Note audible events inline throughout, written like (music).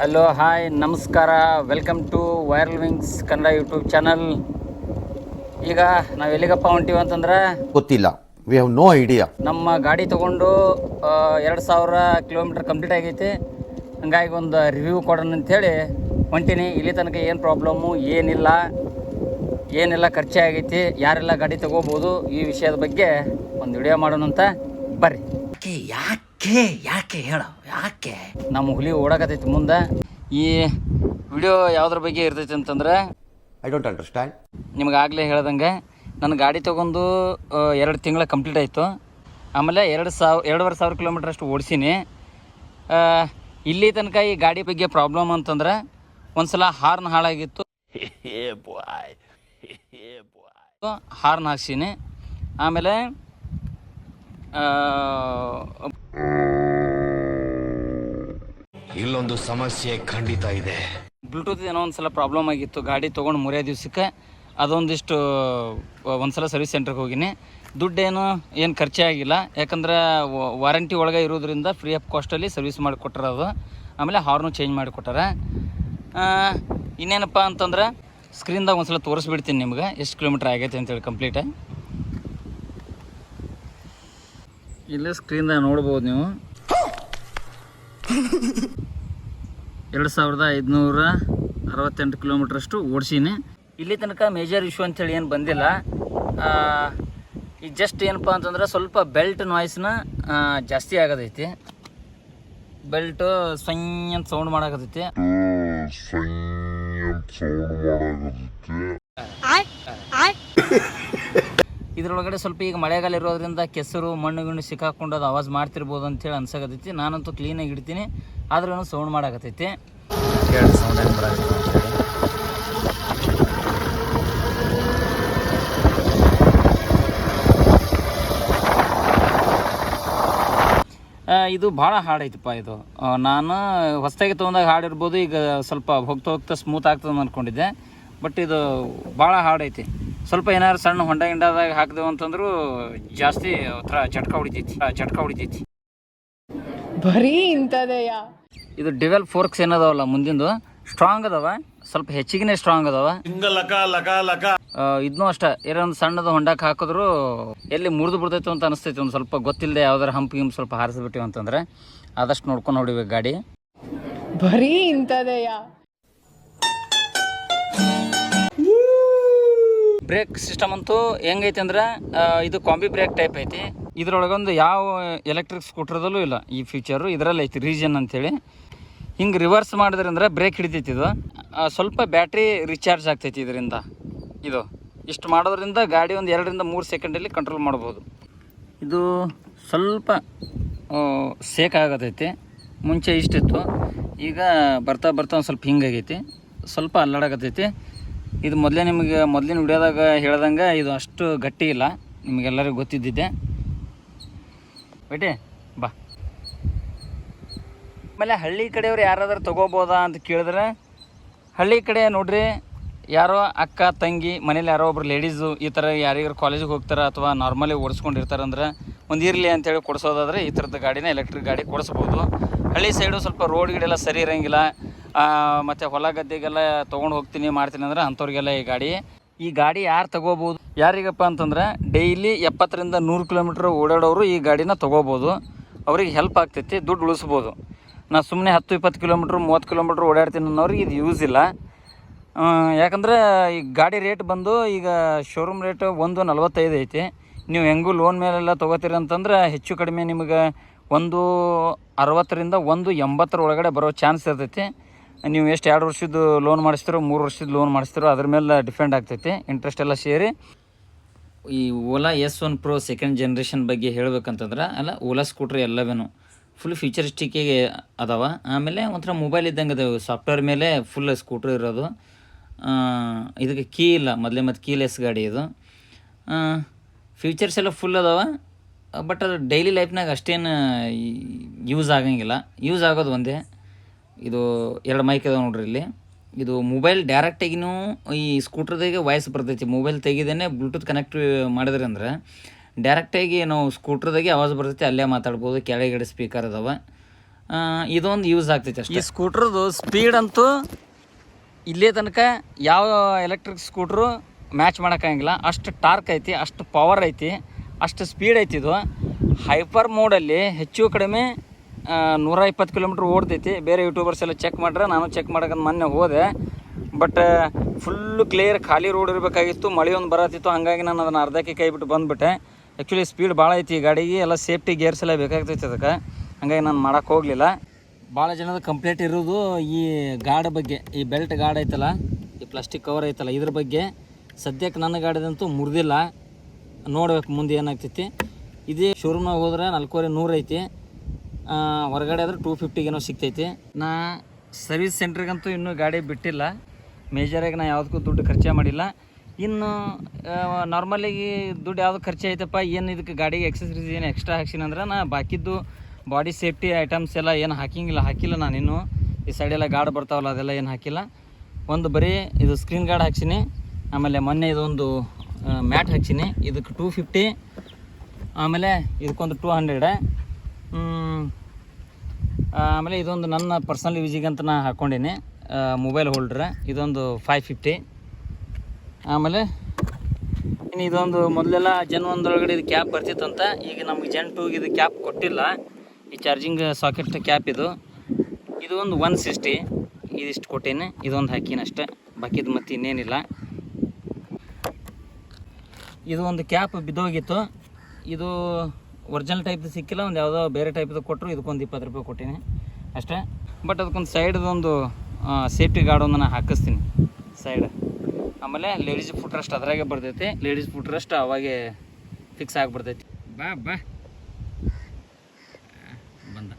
Hello hi ನಮಸ್ಕಾರ. Welcome to viral wings Kannada YouTube channel ಈಗ ನಾವು ಎಲ್ಲಿಗಪ್ಪ ಹೊಂಟೀವಿ ಅಂತಂದ್ರೆ ಗೊತ್ತಿಲ್ಲ. ವಿ ಹ್ಯಾವ್ ನೋ ಐಡಿಯಾ ನಮ್ಮ ಗಾಡಿ ತೊಗೊಂಡು ಎರಡು ಸಾವಿರ ಕಿಲೋಮೀಟ್ರ್ ಕಂಪ್ಲೀಟ್ ಆಗೈತಿ. ಹಂಗಾಗಿ ಒಂದು ರಿವ್ಯೂ ಕೊಡೋಣ ಅಂಥೇಳಿ ಹೊಂಟೀನಿ. ಇಲ್ಲಿ ತನಕ ಏನು ಪ್ರಾಬ್ಲಮ್ಮು ಏನಿಲ್ಲ ಏನೆಲ್ಲ ಖರ್ಚೆ ಆಗೈತಿ ಯಾರೆಲ್ಲ ಗಾಡಿ ತಗೋಬೋದು ಈ ವಿಷಯದ ಬಗ್ಗೆ ಒಂದು ವಿಡಿಯೋ ಮಾಡೋಣ ಅಂತ ಬರ್ರಿ ಯಾಕೆ ಯಾಕೆ ಯಾಕೆ ಹೇಳ ಯಾಕೆ? ನಮ್ಮ ಹುಲಿ ಓಡಾಕತೈತಿ ಮುಂದೆ. ಈ ವಿಡಿಯೋ ಯಾವ್ದ್ರ ಬಗ್ಗೆ ಇರ್ತೈತಿ ಅಂತಂದ್ರೆ ಐ ಡೋಂಟ್ ಅಂಡರ್ಸ್ಟ್ಯಾಂಡ್ ನಿಮ್ಗೆ ಆಗಲೇ ಹೇಳ್ದಂಗೆ ನನ್ನ ಗಾಡಿ ತೊಗೊಂಡು ಎರಡು ತಿಂಗಳ ಕಂಪ್ಲೀಟ್ ಆಯಿತು. ಆಮೇಲೆ ಎರಡು ಸಾವಿರ ಎರಡುವರೆ ಸಾವಿರ ಕಿಲೋಮೀಟ್ರ್ ಅಷ್ಟು ಓಡಿಸೀನಿ. ಇಲ್ಲಿ ತನಕ ಈ ಗಾಡಿ ಬಗ್ಗೆ ಪ್ರಾಬ್ಲಮ್ ಅಂತಂದ್ರೆ ಒಂದು ಸಲ ಹಾರ್ನ್ ಹಾಳಾಗಿತ್ತು. (laughs) (laughs) ಹಾರ್ನ್ ಹಾಕ್ಸೀನಿ. ಆಮೇಲೆ ಆ, ಇಲ್ಲೊಂದು ಸಮಸ್ಯೆ ಖಂಡಿತ ಇದೆ. ಬ್ಲೂಟೂತ್ ಏನೋ ಒಂದ್ಸಲ ಪ್ರಾಬ್ಲಮ್ ಆಗಿತ್ತು. ಗಾಡಿ ತಗೊಂಡು ಮೂರೇ ದಿವ್ಸಕ್ಕೆ ಅದೊಂದಿಷ್ಟು ಒಂದ್ಸಲ ಸರ್ವಿಸ್ ಸೆಂಟ್ರಿಗೆ ಹೋಗಿನಿ. ದುಡ್ಡೇನು ಏನು ಖರ್ಚೇ ಆಗಿಲ್ಲ. ಯಾಕಂದ್ರೆ ವಾರಂಟಿ ಒಳಗೆ ಇರೋದ್ರಿಂದ ಫ್ರೀ ಆಫ್ ಕಾಸ್ಟಲ್ಲಿ ಸರ್ವಿಸ್ ಮಾಡಿ ಅದು ಆಮೇಲೆ ಹಾರ್ನು ಚೇಂಜ್ ಮಾಡಿ ಕೊಟ್ಟಾರ ಆ, ಇನ್ನೇನಪ್ಪ ಅಂತಂದ್ರೆ ಸ್ಕ್ರೀನ್ದಾಗ ಒಂದು ಸಲ ತೋರಿಸ್ಬಿಡ್ತೀನಿ ನಿಮ್ಗೆ. ಎಷ್ಟು ಕಿಲೋಮೀಟ್ರ್ ಆಗೈತೆ ಅಂತೇಳಿ ಕಂಪ್ಲೀಟ್ ಇಲ್ಲೇ ಸ್ಕ್ರೀನ್ದಾಗ ನೋಡ್ಬೋದು ನೀವು. ಎರಡು ಸಾವಿರದ ಐದುನೂರ ಅರವತ್ತೆಂಟು ಕಿಲೋಮೀಟ್ರಷ್ಟು ಓಡಿಸೀನಿ. ಇಲ್ಲಿ ತನಕ ಮೇಜರ್ ಇಶ್ಯೂ ಅಂತೇಳಿ ಏನು ಬಂದಿಲ್ಲ. ಈಗ ಜಸ್ಟ್ ಏನಪ್ಪ ಅಂತಂದ್ರೆ ಸ್ವಲ್ಪ ಬೆಲ್ಟ್ ನಾಯ್ಸ್ನ ಜಾಸ್ತಿ ಆಗೋದೈತಿ. ಬೆಲ್ಟ್ ಸ್ವಯಂ ಅಂತ ಸೌಂಡ್ ಮಾಡಾಕತೈತಿ ಇದ್ರೊಳಗಡೆ ಸ್ವಲ್ಪ ಈಗ ಮಳೆಗಾಲ ಇರೋದ್ರಿಂದ ಕೆಸರು ಮಣ್ಣು ಗಿಣ್ಣು ಸಿಕ್ಕಾಕೊಂಡು ಅದು ಆವಾಜ್ ಮಾಡ್ತಿರ್ಬೋದು ಅಂತೇಳಿ ಅನ್ಸಕತ್ತೈತಿ. ನಾನಂತೂ ಕ್ಲೀನಾಗಿ ಇಡ್ತೀನಿ. ಆದ್ರೂ ಸೌಂಡ್ ಮಾಡಾಕತ್ತೈತಿ. ಇದು ಭಾಳ ಹಾರ್ಡ್ ಐತಪ್ಪ ಇದು. ನಾನು ಹೊಸದಾಗಿ ತೊಗೊಂಡಾಗ ಹಾಡಿರ್ಬೋದು ಈಗ ಸ್ವಲ್ಪ ಹೋಗ್ತಾ ಹೋಗ್ತಾ ಸ್ಮೂತ್ ಆಗ್ತದೆ ಅನ್ಕೊಂಡಿದ್ದೆ. ಬಟ್ ಇದು ಭಾಳ ಹಾರ್ಡ್ ಐತಿ. ಸ್ವಲ್ಪ ಏನಾದ್ರು ಸಣ್ಣ ಹೊಂಡ ಗಿಂಡದಾಗ ಹಾಕಿದೆವು ಅಂತಂದ್ರೂ ಜಾಸ್ತಿ ಒಂಥರ ಚಟ್ಕ ಹೊಡಿತೈತಿ ಚಟ್ಕ ಹೊಡಿತೈತಿ. ಬರೀ ಇಂಥದೇಯ? ಇದು ಡಿವೆಲ್ ಫೋರ್ಕ್ಸ್ ಏನದಾವಲ್ಲ ಮುಂದಿಂದು? ಸ್ಟ್ರಾಂಗ್ ಅದಾವ ಸ್ವಲ್ಪ ಹೆಚ್ಚಿಗೆ ಸ್ಟ್ರಾಂಗ್ ಅದಾವ. ಇದನ್ನೂ ಅಷ್ಟ ಏನೋ ಒಂದು ಸಣ್ಣದು ಹೊಂಡಕ್ಕೆ ಹಾಕಿದ್ರು ಎಲ್ಲಿ ಮುರಿದು ಬಿಡ್ತೈತೆ ಅಂತ ಅನಿಸ್ತೈತಿ ಒಂದು ಸ್ವಲ್ಪ ಗೊತ್ತಿಲ್ಲದೆ ಯಾವ್ದಾರ ಹಂಪ್ ಗಿಂಪ್ ಸ್ವಲ್ಪ ಹಾರಿಸ್ಬಿಟ್ಟಿವಿ ಅಂತಂದ್ರೆ. ಆದಷ್ಟು ನೋಡ್ಕೊಂಡು ಹೊಡಿಬೇಕು ಗಾಡಿ. ಬರೀ ಇಂಥದೆಯಾ? ಬ್ರೇಕ್ ಸಿಸ್ಟಮ್ ಅಂತೂ ಹೆಂಗೈತೆ ಅಂದ್ರೆ ಇದು ಕಾಂಬಿ ಬ್ರೇಕ್ ಟೈಪ್ ಐತಿ. ಇದ್ರೊಳಗೊಂದು ಯಾವ ಎಲೆಕ್ಟ್ರಿಕ್ ಸ್ಕೂಟ್ರದಲ್ಲೂ ಇಲ್ಲ ಈ ಫೀಚರು ಇದರಲ್ಲಿ ಐತಿ ರೀಜನ್ ಅಂತೇಳಿ. ಹಿಂಗೆ ರಿವರ್ಸ್ ಮಾಡಿದ್ರಂದ್ರೆ ಬ್ರೇಕ್ ಹಿಡಿತೈತಿ ಇದು. ಸ್ವಲ್ಪ ಬ್ಯಾಟ್ರಿ ರಿಚಾರ್ಜ್ ಆಗ್ತೈತಿ ಇದರಿಂದ. ಇದು. ಇಷ್ಟು ಮಾಡೋದ್ರಿಂದ ಗಾಡಿ ಒಂದು ಎರಡರಿಂದ ಮೂರು ಸೆಕೆಂಡಲ್ಲಿ ಕಂಟ್ರೋಲ್ ಮಾಡ್ಬೋದು. ಇದು ಸ್ವಲ್ಪ ಸೇಕ್ ಆಗತೈತಿ. ಮುಂಚೆ ಇಷ್ಟಿತ್ತು. ಈಗ ಬರ್ತಾ ಬರ್ತಾ ಒಂದು ಸ್ವಲ್ಪ ಹಿಂಗಾಗೈತಿ ಸ್ವಲ್ಪ ಅಲ್ಲಾಡಕತ್ತೈತಿ ಇದು ಮೊದಲೇ ನಿಮಗೆ ಮೊದಲಿನ ವಿಡಿಯೋದಾಗ ಹೇಳ್ದಂಗೆ ಇದು ಅಷ್ಟು ಗಟ್ಟಿ ಇಲ್ಲ. ನಿಮಗೆಲ್ಲರಿಗೂ ಗೊತ್ತಿದ್ದಿದ್ದೆ. ಬೇಟೆ ಬಾ. ಆಮೇಲೆ ಹಳ್ಳಿ ಕಡೆಯವ್ರು ಯಾರಾದರೂ ತೊಗೋಬೋದಾ ಅಂತ ಕೇಳಿದ್ರೆ, ಹಳ್ಳಿ ಕಡೆ ನೋಡ್ರಿ, ಯಾರೋ ಅಕ್ಕ, ತಂಗಿ, ಮನೇಲಿ ಯಾರೋ ಒಬ್ರು ಲೇಡೀಸು ಈ ಥರ ಯಾರಿಗಾರು ಕಾಲೇಜಿಗೆ ಹೋಗ್ತಾರೆ ಅಥವಾ ನಾರ್ಮಲಿ ಓಡಿಸ್ಕೊಂಡಿರ್ತಾರೆ ಅಂದ್ರೆ ಒಂದು ಇರಲಿ ಅಂತೇಳಿ ಕೊಡಿಸೋದಾದ್ರೆ ಈ ಥರದ ಗಾಡಿನ ಎಲೆಕ್ಟ್ರಿಕ್ ಗಾಡಿ ಕೊಡಿಸ್ಬೋದು. ಹಳ್ಳಿ ಸೈಡು ಸ್ವಲ್ಪ ರೋಡ್ ಗಿಡೆಲ್ಲ ಸರಿ ಇರೋಂಗಿಲ್ಲ. ಮತ್ತು ಹೊಲ ಗದ್ದೆಗೆಲ್ಲ ತೊಗೊಂಡು ಹೋಗ್ತೀನಿ, ಮಾಡ್ತೀನಿ ಅಂದ್ರೆ ಅಂಥವ್ರಿಗೆಲ್ಲ ಈ ಗಾಡಿ. ಈ ಗಾಡಿ ಯಾರು ತಗೋಬೋದು? ಯಾರಿಗಪ್ಪ ಅಂತಂದ್ರೆ, ಡೈಲಿ ಎಪ್ಪತ್ತರಿಂದ ನೂರು ಕಿಲೋಮೀಟ್ರ್ ಓಡಾಡೋರು ಈ ಗಾಡಿನ ತೊಗೋಬೋದು. ಅವ್ರಿಗೆ ಹೆಲ್ಪ್ ಆಗ್ತೈತಿ, ದುಡ್ಡು ಉಳಿಸ್ಬೋದು. ನಾ ಸುಮ್ಮನೆ ಹತ್ತು, ಇಪ್ಪತ್ತು ಕಿಲೋಮೀಟ್ರ್, ಮೂವತ್ತು ಕಿಲೋಮೀಟ್ರ್ ಓಡಾಡ್ತೀನಿ ಅನ್ನೋರಿಗೆ ಇದು ಯೂಸ್ ಇಲ್ಲ. ಯಾಕಂದ್ರೆ ಈ ಗಾಡಿ ರೇಟ್ ಬಂದು ಈಗ ಶೋರೂಮ್ ರೇಟ್ ಒಂದು ನಲ್ವತ್ತೈದು ಐತಿ. ನೀವು ಹೆಂಗೂ ಲೋನ್ ಮೇಲೆಲ್ಲ ತೊಗೋತೀರಿ ಅಂತಂದ್ರೆ ಹೆಚ್ಚು ಕಡಿಮೆ ನಿಮಗೆ ಒಂದು ಅರವತ್ತರಿಂದ ಒಂದು ಎಂಬತ್ತರ ಒಳಗಡೆ ಬರೋ ಚಾನ್ಸ್ ಇರ್ತೈತಿ. ನೀವು ಎಷ್ಟು ಎರಡು ವರ್ಷದ್ದು ಲೋನ್ ಮಾಡಿಸ್ತೀರೋ, ಮೂರು ವರ್ಷದ ಲೋನ್ ಮಾಡಿಸ್ತೀರೋ, ಅದ್ರ ಮೇಲೆ ಡಿಪೆಂಡ್ ಆಗ್ತೈತಿ. ಇಂಟ್ರೆಸ್ಟ್ ಎಲ್ಲ ಸೇರಿ. ಈ Ola S one pro second generation ಬಗ್ಗೆ ಹೇಳ್ಬೇಕಂತಂದ್ರೆ, ಅಲ್ಲ ಓಲಾ ಸ್ಕೂಟ್ರ್ ಎಲ್ಲವೇನು ಫುಲ್ ಫ್ಯೂಚರಿಸ್ಟಿಕ್ಕಿಗೆ ಅದಾವ. ಆಮೇಲೆ ಒಂಥರ ಮೊಬೈಲ್ ಇದ್ದಂಗೆ ಅದಾವೆ. ಸಾಫ್ಟ್ವೇರ್ ಮೇಲೆ ಫುಲ್ ಸ್ಕೂಟ್ರ್ ಇರೋದು. ಇದಕ್ಕೆ ಕೀ ಇಲ್ಲ. ಮೊದಲೇ ಮತ್ತು ಕೀಲೆಸ್ ಗಾಡಿ ಇದು. ಫ್ಯೂಚರ್ಸ್ ಎಲ್ಲ ಫುಲ್ ಅದಾವ. ಬಟ್ ಅದು ಡೈಲಿ ಲೈಫ್ನಾಗ ಅಷ್ಟೇನು ಯೂಸ್ ಆಗಂಗಿಲ್ಲ. ಯೂಸ್ ಆಗೋದು ಒಂದೇ. ಇದು ಎರಡು ಮೈಕ್ ಅದಾವೆ ನೋಡ್ರಿ ಇಲ್ಲಿ. ಇದು ಮೊಬೈಲ್ ಡೈರೆಕ್ಟಾಗಿನೂ ಈ ಸ್ಕೂಟ್ರದಾಗೆ ವಾಯ್ಸ್ ಬರ್ತೈತಿ. ಮೊಬೈಲ್ ತೆಗಿದೇನೆ ಬ್ಲೂಟೂತ್ ಕನೆಕ್ಟ್ ಮಾಡಿದ್ರಿ ಅಂದ್ರೆ ಡೈರೆಕ್ಟಾಗಿ ನಾವು ಸ್ಕೂಟ್ರದಾಗೆ ಆವಾಜ್ ಬರ್ತೈತಿ. ಅಲ್ಲೇ ಮಾತಾಡ್ಬೋದು. ಕೆಳಗಡೆ ಸ್ಪೀಕರ್ ಅದಾವ. ಇದೊಂದು ಯೂಸ್ ಆಗ್ತೈತಿ ಅಷ್ಟೇ. ಈ ಸ್ಕೂಟ್ರದು ಸ್ಪೀಡ್ ಅಂತೂ ಇಲ್ಲೇ ತನಕ ಯಾವ ಎಲೆಕ್ಟ್ರಿಕ್ ಸ್ಕೂಟ್ರು ಮ್ಯಾಚ್ ಮಾಡೋಕ್ಕಾಗಿಲ್ಲ ಅಷ್ಟು ಟಾರ್ಕ್ ಐತಿ, ಅಷ್ಟು ಪವರ್ ಐತಿ, ಅಷ್ಟು ಸ್ಪೀಡ್ ಐತಿ ಇದು. ಹೈಪರ್ ಮೋಡಲ್ಲಿ ಹೆಚ್ಚು ಕಡಿಮೆ ನೂರ ಇಪ್ಪತ್ತು ಕಿಲೋಮೀಟ್ರ್ ಓಡ್ತೈತಿ. ಬೇರೆ ಯೂಟ್ಯೂಬರ್ಸ್ ಎಲ್ಲ ಚೆಕ್ ಮಾಡ್ರೆ ನಾನು ಚೆಕ್ ಮಾಡಕಂತ ಮೊನ್ನೆ ಹೋದೆ. ಬಟ್ ಫುಲ್ಲು ಕ್ಲಿಯರ್ ಖಾಲಿ ರೋಡ್ ಇರಬೇಕಾಗಿತ್ತು. ಮಳೆ ಒಂದು ಬರತ್ತಿತ್ತು. ಹಾಗಾಗಿ ನಾನು ಅದನ್ನು ಅರ್ಧಕ್ಕೆ ಕೈ ಬಿಟ್ಟು ಬಂದುಬಿಟ್ಟೆ. ಆ್ಯಕ್ಚುಲಿ ಸ್ಪೀಡ್ ಭಾಳ ಐತಿ ಈ ಗಾಡಿಗೆ. ಎಲ್ಲ ಸೇಫ್ಟಿ ಗೇರ್ಸ್ ಎಲ್ಲ ಬೇಕಾಗ್ತೈತಿ ಅದಕ್ಕೆ. ಹಾಗಾಗಿ ನಾನು ಮಾಡೋಕ್ಕೆ ಹೋಗಲಿಲ್ಲ. ಭಾಳ ಜನದ ಕಂಪ್ಲೇಂಟ್ ಇರೋದು ಈ ಗಾಡ್ ಬಗ್ಗೆ. ಈ ಬೆಲ್ಟ್ ಗಾಡ್ ಐತಲ್ಲ, ಈ ಪ್ಲಾಸ್ಟಿಕ್ ಕವರ್ ಐತಲ್ಲ, ಇದ್ರ ಬಗ್ಗೆ. ಸದ್ಯಕ್ಕೆ ನನ್ನ ಗಾಡಿದಂತೂ ಮುರಿದಿಲ್ಲ. ನೋಡ್ಬೇಕು ಮುಂದೆ ಏನಾಗ್ತೈತಿ. ಇದೇ ಶೋರೂಮ್ನಾಗ ಹೋದ್ರೆ ನಾಲ್ಕೂವರೆ ನೂರು ಐತಿ. ಹೊರಗಡೆ ಆದ್ರೆ ಟೂ ಫಿಫ್ಟಿಗೇನೋ ಸಿಗ್ತೈತಿ. ನಾ ಸರ್ವಿಸ್ ಸೆಂಟ್ರಿಗಂತೂ ಇನ್ನೂ ಗಾಡಿ ಬಿಟ್ಟಿಲ್ಲ. ಮೇಜರಾಗಿ ನಾ ಯಾವುದಕ್ಕೂ ದುಡ್ಡು ಖರ್ಚೆ ಮಾಡಿಲ್ಲ. ಇನ್ನು ನಾರ್ಮಲಿಗೆ ದುಡ್ಡು ಯಾವುದು ಖರ್ಚು ಐತಪ್ಪ, ಏನು ಇದಕ್ಕೆ ಗಾಡಿಗೆ ಎಕ್ಸಸರೀಸ್ ಏನು ಎಕ್ಸ್ಟ್ರಾ ಹಾಕ್ಸಿನ ಅಂದ್ರೆ ನಾ ಬಾಕಿದ್ದು ಬಾಡಿ ಸೇಫ್ಟಿ ಐಟಮ್ಸ್ ಎಲ್ಲ ಏನು ಹಾಕಿಂಗಿಲ್ಲ, ಹಾಕಿಲ್ಲ ನಾನು ಇನ್ನೂ. ಈ ಸೈಡೆಲ್ಲ ಗಾರ್ಡ್ ಬರ್ತಾವಲ್ಲ, ಅದೆಲ್ಲ ಏನು ಹಾಕಿಲ್ಲ. ಒಂದು ಬರೀ ಇದು ಸ್ಕ್ರೀನ್ ಗಾರ್ಡ್ ಹಾಕ್ಸಿನಿ. ಆಮೇಲೆ ಮೊನ್ನೆ ಇದೊಂದು ಮ್ಯಾಟ್ ಹಾಕ್ಸಿನಿ. ಇದಕ್ಕೆ ಟೂ ಫಿಫ್ಟಿ ಆಮೇಲೆ ಇದಕ್ಕೊಂದು ಟೂ ಹಂಡ್ರೆಡ್ ಆಮೇಲೆ ಇದೊಂದು ನನ್ನ ಪರ್ಸನಲ್ ಯೂಸಿಗೆ ಅಂತ ನಾ ಹಾಕ್ಕೊಂಡೀನಿ ಮೊಬೈಲ್ ಹೋಲ್ಡ್ರ ಇದೊಂದು ಫೈವ್ ಫಿಫ್ಟಿ ಆಮೇಲೆ ಇನ್ನು ಇದೊಂದು ಮೊದಲೆಲ್ಲ ಜನ್ ಒಂದರೊಳಗಡೆ ಇದು ಕ್ಯಾಪ್ ಬರ್ತಿತ್ತಂತ, ಈಗ ನಮ್ಗೆ ಜನ್ ಟೂಗೆ ಇದು ಕ್ಯಾಪ್ ಕೊಟ್ಟಿಲ್ಲ. ಈ ಚಾರ್ಜಿಂಗ್ ಸಾಕೆಟ್ ಕ್ಯಾಪ್ ಇದು. ಇದು ಒಂದು ಒನ್ ಸಿಕ್ಸ್ಟಿ ಇದಿಷ್ಟು ಕೊಟ್ಟೇನೆ. ಇದೊಂದು ಹಾಕೀನಿ ಅಷ್ಟೆ. ಬಾಕಿದು ಮತ್ತೆ ಇನ್ನೇನಿಲ್ಲ. ಇದು ಒಂದು ಕ್ಯಾಪ್ ಬಿದ್ದೋಗಿತ್ತು. ಇದು ಒರಿಜಿನಲ್ ಟೈಪ್ದು ಸಿಕ್ಕಿಲ್ಲ, ಒಂದು ಯಾವುದೋ ಬೇರೆ ಟೈಪ್ದು ಕೊಟ್ಟರು ಇದಕ್ಕೊಂದು ಇಪ್ಪತ್ತು ರೂಪಾಯಿ ಕೊಟ್ಟಿನಿ ಅಷ್ಟೇ. ಬಟ್ ಅದಕ್ಕೊಂದು ಸೈಡ್ದೊಂದು ಸೇಫ್ಟಿ ಗಾರ್ಡ್ ಒಂದು ನಾನು ಹಾಕಿಸ್ತೀನಿ ಸೈಡ್ ಆಮೇಲೆ ಲೇಡೀಸ್ ಫುಟ್ ರೆಸ್ಟ್ ಅದ್ರಾಗೆ ಬರ್ತೈತಿ. ಲೇಡೀಸ್ ಫುಟ್ ರೆಸ್ಟ್ ಅವಾಗೆ ಫಿಕ್ಸ್ ಆಗಿಬಿಡ್ತೈತಿ. ಬಾ ಬಾ. ಬಂದ.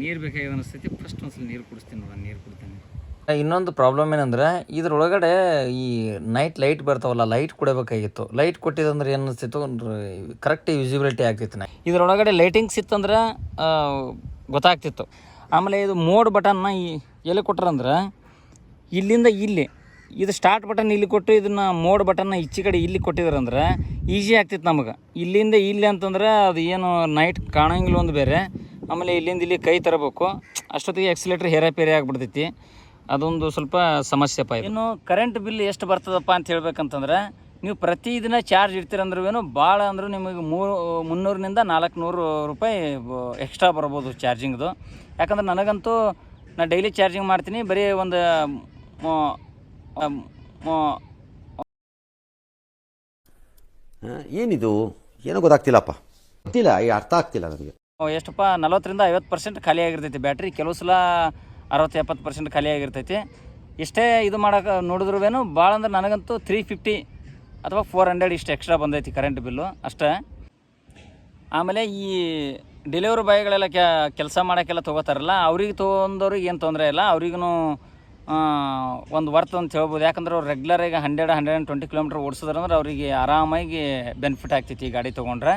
ನೀರು ಬೇಕಾಗಿದೆ ಅನಿಸ್ತೈತಿ ಫಸ್ಟ್ ಒಂದ್ಸಲ ನೀರು ಕುಡಿಸ್ತೀನಿ ನೋಡ, ನೀರು ಕುಡಿತೀನಿ. ಇನ್ನೊಂದು ಪ್ರಾಬ್ಲಮ್ ಏನಂದ್ರೆ, ಇದ್ರೊಳಗಡೆ ಈ ನೈಟ್ ಲೈಟ್ ಬರ್ತಾವಲ್ಲ ಲೈಟ್ ಕೊಡಬೇಕಾಗಿತ್ತು. ಲೈಟ್ ಕೊಟ್ಟಿದಂದ್ರೆ ಏನು ಅನಿಸ್ತಿತ್ತು? ಕರೆಕ್ಟ್ ವಿಸಿಬಿಲಿಟಿ ಆಗ್ತಿತ್ತು ನಾ ಇದ್ರೊಳಗಡೆ ಲೈಟಿಂಗ್ಸ್ ಇತ್ತಂದ್ರೆ ಗೊತ್ತಾಗ್ತಿತ್ತು. ಆಮೇಲೆ ಇದು ಮೋಡ್ ಬಟನ್ನ ಈ ಎಲ್ಲಿ ಕೊಟ್ರಂದ್ರೆ, ಇಲ್ಲಿಂದ ಇಲ್ಲಿ, ಇದು ಸ್ಟಾರ್ಟ್ ಬಟನ್ ಇಲ್ಲಿ ಕೊಟ್ಟು ಇದನ್ನು ಮೋಡ್ ಬಟನ್ನ ಈಚೆ ಕಡೆ ಇಲ್ಲಿ ಕೊಟ್ಟಿದ್ರಂದ್ರೆ ಈಸಿ ಆಗ್ತಿತ್ತು ನಮಗೆ. ಇಲ್ಲಿಂದ ಇಲ್ಲಿ ಅಂತಂದ್ರೆ ಅದು ಏನು ನೈಟ್ ಕಾಣಂಗಿಲ್ಲ ಒಂದು ಬೇರೆ. ಆಮೇಲೆ ಇಲ್ಲಿಂದ ಇಲ್ಲಿ ಕೈ ತರಬೇಕು. ಅಷ್ಟೊತ್ತಿಗೆ ಎಕ್ಸಿಲೇಟ್ರ್ ಹೇರಾಪೇರಿ ಆಗಿಬಿಡ್ತೈತಿ. ಅದೊಂದು ಸ್ವಲ್ಪ ಸಮಸ್ಯೆ ಇದು. ಇನ್ನು ಕರೆಂಟ್ ಬಿಲ್ ಎಷ್ಟು ಬರ್ತದಪ್ಪ ಅಂತ ಹೇಳ್ಬೇಕಂತಂದ್ರೆ ನೀವು ಪ್ರತಿದಿನ ಚಾರ್ಜ್ ಇಡ್ತೀರಂದ್ರೂ ಭಾಳ ಅಂದ್ರೆ ನಿಮಗೆ ಮೂರು ಮುನ್ನೂರಿನಿಂದ ನಾಲ್ಕುನೂರು ರೂಪಾಯಿ ಎಕ್ಸ್ಟ್ರಾ ಬರ್ಬೋದು ಚಾರ್ಜಿಂಗ್ದು ಯಾಕಂದ್ರೆ ನನಗಂತೂ ನಾನು ಡೈಲಿ ಚಾರ್ಜಿಂಗ್ ಮಾಡ್ತೀನಿ ಬರೀ ಒಂದು ಮ- ಮ- ಆ, ಏನಿದು? ಏನೋ ಗೊತ್ತಾಗ್ತಿಲ್ಲಪ್ಪ. ಗೊತ್ತಿಲ್ಲ ಈ ಅರ್ಥ ಆಗ್ತಿಲ್ಲ ನನಗೆ. ಎಷ್ಟಪ್ಪ ನಲವತ್ತರಿಂದ ಐವತ್ತು ಪರ್ಸೆಂಟ್ ಖಾಲಿ ಆಗಿರ್ತೈತಿ ಬ್ಯಾಟ್ರಿ. ಕೆಲವು ಸಲ ಅರವತ್ತು ಎಪ್ಪತ್ತು ಪರ್ಸೆಂಟ್ ಖಾಲಿಯಾಗಿರ್ತೈತಿ. ಇಷ್ಟೇ ಇದು ಮಾಡೋಕೆ ನೋಡಿದ್ರೂ ಭಾಳ ಅಂದ್ರೆ ನನಗಂತೂ ತ್ರೀ ಫಿಫ್ಟಿ ಅಥವಾ ಫೋರ್ ಹಂಡ್ರೆಡ್ ಇಷ್ಟು ಎಕ್ಸ್ಟ್ರಾ ಬಂದೈತಿ ಕರೆಂಟ್ ಬಿಲ್ಲು ಅಷ್ಟೇ. ಆಮೇಲೆ ಈ ಡೆಲಿವರಿ ಬಾಯ್ಗಳೆಲ್ಲ ಕೆಲಸ ಮಾಡೋಕ್ಕೆಲ್ಲ ತೊಗೋತಾರಲ್ಲ, ಅವ್ರಿಗೆ ತೊಗೊಂಡವ್ರಿಗೆ ಏನು ತೊಂದರೆ ಇಲ್ಲ. ಅವ್ರಿಗೂ ಒಂದು ವರ್ತ್ ಅಂತ ಹೇಳ್ಬೋದು. ಯಾಕಂದ್ರೆ ಅವ್ರು ರೆಗ್ಯುಲರಾಗಿ hundred hundred and twenty kilometre ಓಡಿಸಿದ್ರಂದ್ರೆ ಅವರಿಗೆ ಆರಾಮಾಗಿ ಬೆನಿಫಿಟ್ ಆಗ್ತೈತಿ ಈ ಗಾಡಿ ತೊಗೊಂಡ್ರೆ.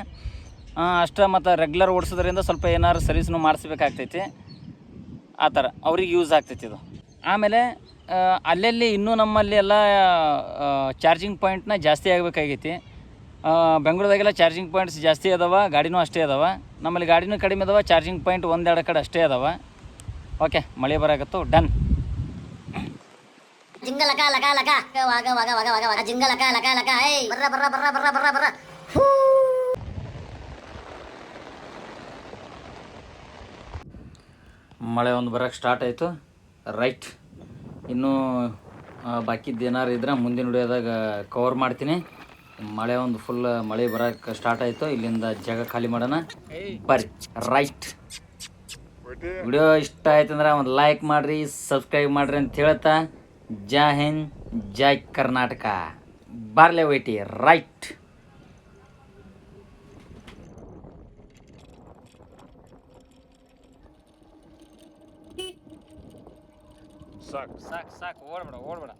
ಅಷ್ಟೇ, ಮತ್ತು ರೆಗ್ಯುಲರ್ ಓಡಿಸೋದ್ರಿಂದ ಸ್ವಲ್ಪ ಏನಾದ್ರು ಸರ್ವಿಸ್ನು ಮಾಡಿಸ್ಬೇಕಾಗ್ತೈತಿ. ಆ ಥರ ಅವ್ರಿಗೆ ಯೂಸ್ ಆಗ್ತೈತಿ ಇದು. ಆಮೇಲೆ ಅಲ್ಲಲ್ಲಿ ಇನ್ನೂ ನಮ್ಮಲ್ಲಿ ಎಲ್ಲ ಚಾರ್ಜಿಂಗ್ ಪಾಯಿಂಟ್ನ ಜಾಸ್ತಿ ಆಗಬೇಕಾಗೈತಿ. ಬೆಂಗಳೂರದಾಗೆಲ್ಲ ಚಾರ್ಜಿಂಗ್ ಪಾಯಿಂಟ್ಸ್ ಜಾಸ್ತಿ ಅದಾವ, ಗಾಡಿನೂ ಅಷ್ಟೇ ಅದಾವ. ನಮ್ಮಲ್ಲಿ ಗಾಡಿನೂ ಕಡಿಮೆ ಅದಾವ, ಚಾರ್ಜಿಂಗ್ ಪಾಯಿಂಟ್ ಒಂದೆರಡು ಕಡೆ ಅಷ್ಟೇ ಅದಾವ. ಓಕೆ, ಮಳೆ ಬರಾಕತ್ತು, ಡನ್. ಜಿಂಗಲಕ ಲಕ ಲಕ ವಾಗ ವಾಗ ವಾಗ ವಾಗ ವಾಗ, ಜಿಂಗ ಲಕ ಲಕ ಏಯ್, ಬರ್ರ ಬರ್ರ ಬರ್ರ ಬರ್ರ ಬರ್ರ ಬರ್ರ. ಮಳೆ ಒಂದು ಬರೋಕ್ಕೆ ಸ್ಟಾರ್ಟ್ ಆಯಿತು. ರೈಟ್ ಇನ್ನೂ ಬಾಕಿದ್ದು ಏನಾರು ಇದ್ರೆ ಮುಂದಿನ ವಿಡಿಯೋದಾಗ ಕವರ್ ಮಾಡ್ತೀನಿ. ಮಳೆ ಒಂದು ಫುಲ್ ಮಳೆ ಬರೋಕ್ಕೆ ಸ್ಟಾರ್ಟ್ ಆಯಿತು. ಇಲ್ಲಿಂದ ಜಾಗ ಖಾಲಿ ಮಾಡೋಣ. ಬರ್ರಿ. ರೈಟ್ ವಿಡಿಯೋ ಇಷ್ಟ ಆಯ್ತು ಅಂದ್ರೆ ಒಂದು ಲೈಕ್ ಮಾಡಿರಿ ಸಬ್ಸ್ಕ್ರೈಬ್ ಮಾಡಿರಿ ಅಂತ ಹೇಳ್ತಾ. ಜಾ ಹಿಂದ್, ಜೈ ಕರ್ನಾಟಕ. ಬಾರ್ಲೆ ವೈಟಿ. ರೈಟ್ ಸಾಕು. ಸಾಕು ಸಾಕು ಓಡ್ಬೇಡ ಓಡ್ಬೇಡ.